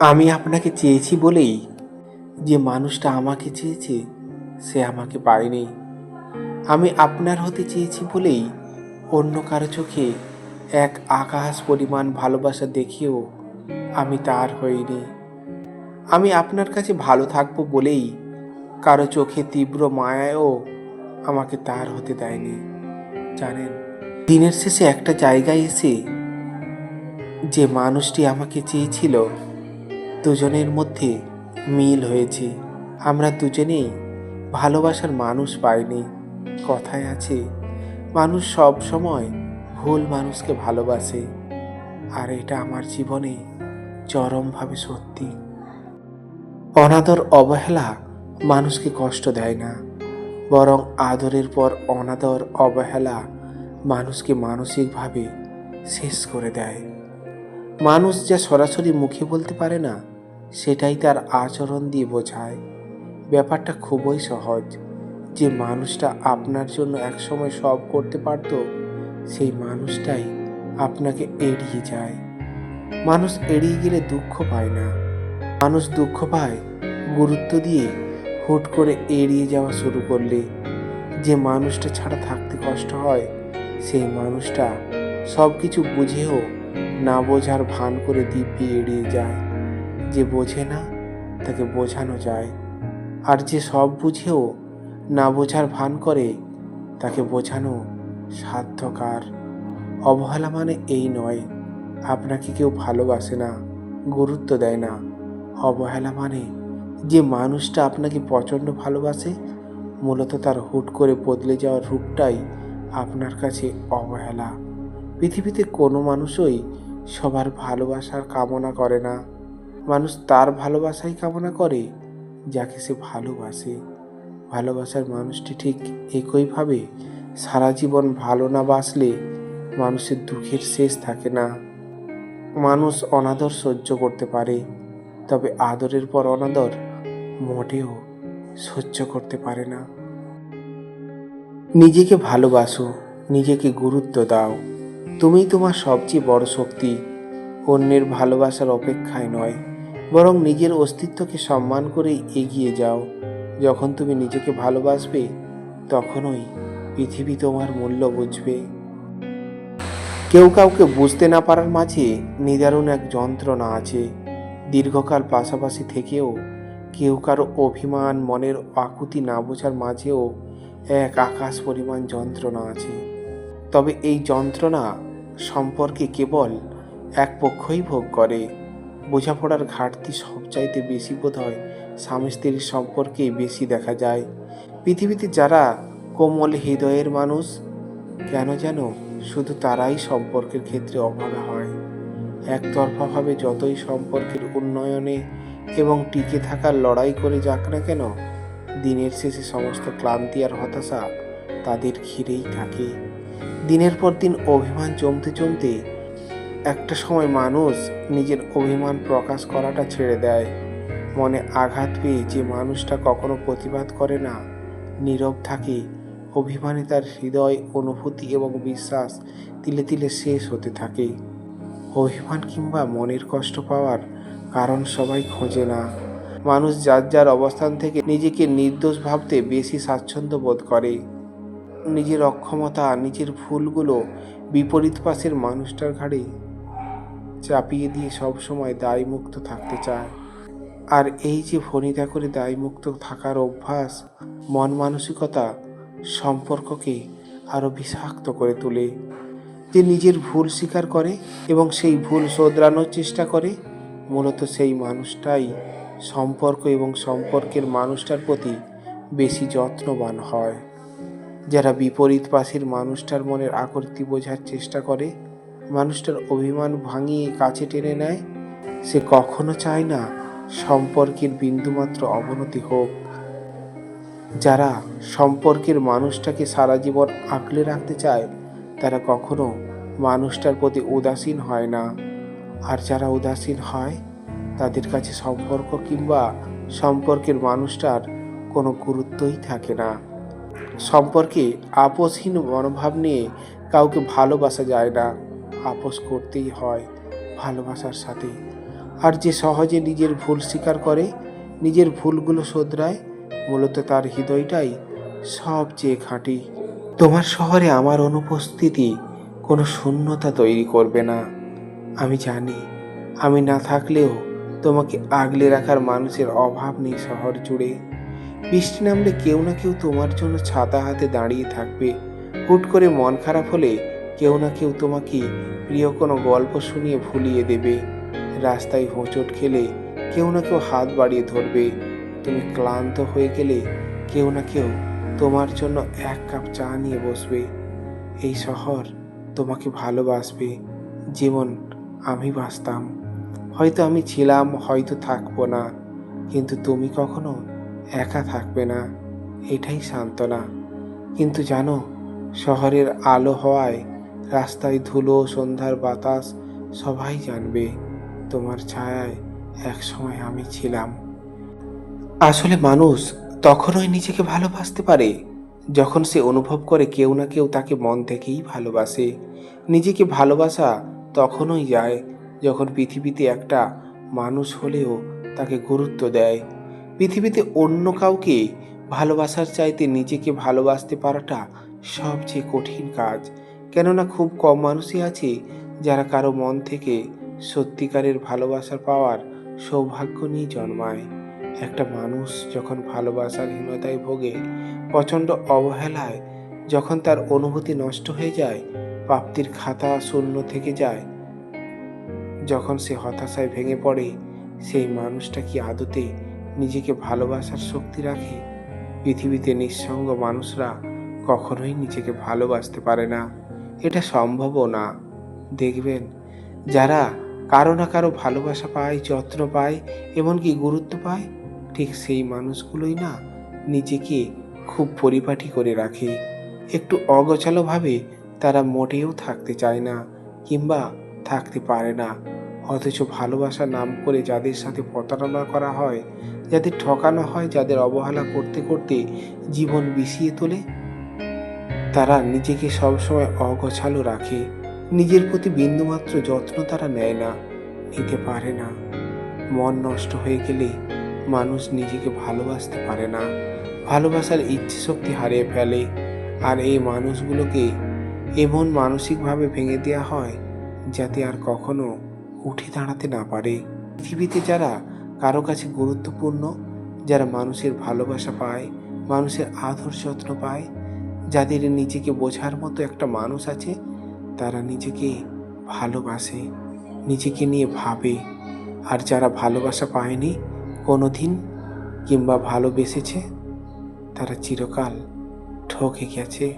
আমি আপনাকে চেয়েছি বলেই যে মানুষটা আমাকে চেয়েছে, সে আমাকে পায়নি আমি আপনার হতে চেয়েছি বলেই অন্য কারও চোখে এক আকাশ পরিমাণ ভালোবাসা দেখিয়েও আমি তার হইনি। আমি আপনার কাছে ভালো থাকব বলেই কারও চোখে তীব্র মায়ায়ও আমাকে তার হতে দেয়নি। জানেন, দিনের শেষে একটা জায়গায় এসে যে মানুষটি আমাকে চেয়েছিল দুজনের মধ্যে মিল হয়েছে। আমরা দুজনেই ভালোবাসার মানুষ পাইনি। কথায় আছে, মানুষ সব সময় ভুল মানুষকে ভালোবাসে। আর এটা আমার জীবনে চরমভাবে সত্যি। অনাদর অবহেলা মানুষকে কষ্ট দেয় না। বরং আদরের পর অনাদর অবহেলা মানুষকে মানসিকভাবে শেষ করে দেয়। মানুষ যা সরাসরি মুখে বলতে পারে না, সেটাই তার আচরণ দিয়ে বোঝায়। ব্যাপারটা খুবই সহজ। যে মানুষটা আপনার জন্য একসময় সব করতে পারত, সেই মানুষটাই আপনাকে এড়িয়ে যায়। মানুষ এড়িয়ে গেলে দুঃখ পায় না। মানুষ দুঃখ পায় গুরুত্ব দিয়ে হুট করে এড়িয়ে যাওয়া শুরু করলে। যে মানুষটা ছাড়া থাকতে কষ্ট হয়, সেই মানুষটা সব কিছু বুঝেও না বোঝার ভান করে দিব্যি এড়িয়ে যায়। যে বোঝে না, তাকে বোঝানো যায়। আর যে সব বুঝেও না বোঝার ভান করে, তাকে বোঝানো সাধ্যকার অবহেলা মানে এই নয়, আপনাকে কেউ ভালোবাসে না, গুরুত্ব দেয় না। অবহেলা মানে যে মানুষটা আপনাকে প্রচণ্ড ভালোবাসে, মূলত তার হুট করে বদলে যাওয়ার রূপটাই আপনার কাছে অবহেলা। পৃথিবীতে কোনো মানুষই সবার ভালোবাসার কামনা করে না। মানুষ তার ভালোবাসাই কামনা করে, যাকে সে ভালোবাসে। ভালোবাসার মানুষটি ঠিক একইভাবে সারা জীবন ভালো না বাসলে মানুষের দুঃখের শেষ থাকে না। মানুষ অনাদর সহ্য করতে পারে, তবে আদরের পর অনাদর মোটেও সহ্য করতে পারে না। নিজেকে ভালোবাসো, নিজেকে গুরুত্ব দাও। তুমি তোমার সবচেয়ে বড় শক্তি। অন্যের ভালোবাসার অপেক্ষায় নয়, বরং নিজের অস্তিত্বকে সম্মান করে এগিয়ে যাও। যখন তুমি নিজেকে ভালোবাসবে, তখনই পৃথিবী তোমার মূল্য বুঝবে। কেউ কাউকে বুঝতে না পারার মাঝে নিদারুণ এক যন্ত্রণা আছে। দীর্ঘকাল পাশাপাশি থেকেও কেউ কারও অভিমান, মনের আকুতি না বোঝার মাঝেও এক আকাশ পরিমাণ যন্ত্রণা আছে। তবে এই যন্ত্রণা সম্পর্কে কেবল এক পক্ষই ভোগ করে। বোঝাপড়ার ঘাটতি সবচাইতে বেশি বোধ হয় স্বামী স্ত্রীর সম্পর্কেই বেশি দেখা যায়। পৃথিবীতে যারা কোমল হৃদয়ের মানুষ, কেন যেন শুধু তারাই সম্পর্কের ক্ষেত্রে অভাগা হয়। একতরফাভাবে যতই সম্পর্কের উন্নয়নে এবং টিকে থাকার লড়াই করে যাক না কেন, দিনের শেষে সমস্ত ক্লান্তি আর হতাশা তাদের ঘিরেই থাকে। দিনের পর দিন অভিমান জমতে জমতে একটা সময় মানুষ নিজের অভিমান প্রকাশ করাটা ছেড়ে দেয়। মনে আঘাত পেয়ে যে মানুষটা কখনো প্রতিবাদ করে না, নীরব থাকে, অভিমানে তার হৃদয়, অনুভূতি এবং বিশ্বাস তিলে তিলে শেষ হতে থাকে। অভিমান কিংবা মনের কষ্ট পাওয়ার কারণ সবাই খোঁজে না। মানুষ যার যার অবস্থান থেকে নিজেকে নির্দোষ ভাবতে বেশি স্বাচ্ছন্দ্য বোধ করে। নিজের অক্ষমতা, নিজের ভুলগুলো বিপরীত পাশের মানুষটার ঘাড়ে চাপিয়ে দিয়ে সবসময় দায়মুক্ত থাকতে চায়। আর এই যে ফণিতা করে দায়মুক্ত থাকার অভ্যাস, মন মানসিকতা সম্পর্ককে আরও বিষাক্ত করে তোলে। যে নিজের ভুল স্বীকার করে এবং সেই ভুল শোধরানোর চেষ্টা করে, মূলত সেই মানুষটাই সম্পর্ক এবং সম্পর্কের মানুষটার প্রতি বেশি যত্নবান হয়। যারা বিপরীত পাশের মানুষটার মনের আকৃতি বোঝার চেষ্টা করে, মানুষটার অভিমান ভাঙিয়ে কাছে টেনে নেয়, সে কখনো চায় না সম্পর্কের বিন্দুমাত্র অবনতি হোক। যারা সম্পর্কের মানুষটাকে সারা জীবন আঁকলে রাখতে চায়, তারা কখনো মানুষটার প্রতি উদাসীন হয় না। আর যারা উদাসীন হয়, তাদের কাছে সম্পর্ক কিংবা সম্পর্কের মানুষটার কোনো গুরুত্বই থাকে না। সম্পর্কে আপোষহীন মনোভাব নিয়ে কাউকে ভালোবাসা যায় না। আপোষ করতেই হয় ভালোবাসার সাথে। আর যে সহজে নিজের ভুল স্বীকার করে, নিজের ভুলগুলো শোধরায়, মূলত তার হৃদয়টাই সবচেয়ে খাঁটি। তোমার শহরে আমার অনুপস্থিতি কোনো শূন্যতা তৈরি করবে না। আমি জানি, আমি না থাকলেও তোমাকে আগলে রাখার মানুষের অভাব নেই শহর জুড়ে। বৃষ্টি নামলে কেউ না কেউ তোমার জন্য ছাতা হাতে দাঁড়িয়ে থাকবে। হুট করে মন খারাপ হলে কেউ না কেউ তোমাকে প্রিয় কোনো গল্প শুনিয়ে ভুলিয়ে দেবে। রাস্তায় হোঁচট খেলে কেউ না কেউ হাত বাড়িয়ে ধরবে। তুমি ক্লান্ত হয়ে গেলে কেউ না কেউ তোমার জন্য এক কাপ চা নিয়ে বসবে। এই শহর তোমাকে ভালোবাসবে। যেমন আমি বাসতাম হয়তো আমি ছিলাম, হয়তো থাকব না। কিন্তু তুমি কখনো একা থাকবে না, এটাই সান্ত্বনা। কিন্তু জানো, শহরের আলো হওয়ায় রাস্তায় ধুলো, সন্ধ্যার বাতাস, সবাই জানবে তোমার ছায়ায় একসময় আমি ছিলাম। আসলে মানুষ তখনই নিজেকে ভালোবাসতে পারে, যখন সে অনুভব করে কেউ না কেউ তাকে মন থেকেই ভালোবাসে। নিজেকে ভালোবাসা তখনই যায় যখন পৃথিবীতে একটা মানুষ হলেও তাকে গুরুত্ব দেয়। পৃথিবীতে অন্য কাউকে ভালোবাসার চাইতে নিজেকে ভালোবাসতে পারাটা সবচেয়ে কঠিন কাজ। কেননা খুব কম মানুষই আছে যারা কারও মন থেকে সত্যিকারের ভালোবাসা পাওয়ার সৌভাগ্য নিয়ে জন্মায়। একটা মানুষ যখন ভালোবাসার হীনতায় ভোগে, প্রচণ্ড অবহেলায় যখন তার অনুভূতি নষ্ট হয়ে যায়, প্রাপ্তির খাতা শূন্য থেকে যায়, যখন সে হতাশায় ভেঙে পড়ে, সেই মানুষটা কি আদতে নিজেকে ভালোবাসার শক্তি রাখে, পৃথিবীতে নিঃসঙ্গ মানুষরা কখনোই নিজেকে ভালোবাসতে পারে না। এটা সম্ভবও না। দেখবেন, যারা কারও না কারও ভালোবাসা পায়, যত্ন পায়, এমনকি গুরুত্ব পায়, ঠিক সেই মানুষগুলোই না নিজেকে খুব পরিপাটি করে রাখে। একটু অগোছালোভাবে তারা মোটেও থাকতে চায় না, কিংবা থাকতে পারে না। অথচ ভালোবাসা নাম করে যাদের সাথে প্রতারণা করা হয় যাদের ঠকানো হয়, যাদের অবহেলা করতে করতে জীবন বিষিয়ে তোলে, তারা নিজেকে সবসময় অগোছালো রাখে। নিজের প্রতি বিন্দুমাত্র যত্ন তারা নেয় না, নিতে পারে না। মন নষ্ট হয়ে গেলে মানুষ নিজেকে ভালোবাসতে পারে না। ভালোবাসার ইচ্ছে শক্তি হারিয়ে ফেলে। আর এই মানুষগুলোকে এমন মানসিকভাবে ভেঙে দেওয়া হয়, যাতে আর কখনো উঠে দাঁড়াতে না পারে। পৃথিবীতে যারা কারও কাছে গুরুত্বপূর্ণ, যারা মানুষের ভালোবাসা পায়, মানুষের আদর যত্ন পায়, যাদের নিজেকে বোঝার মতো একটা মানুষ আছে, তারা নিজেকে ভালোবাসে, নিজেকে নিয়ে ভাবে। আর যারা ভালোবাসা পায়নি কোনো দিন কিংবা ভালোবেসেছে, তারা চিরকাল ঠকে গেছে।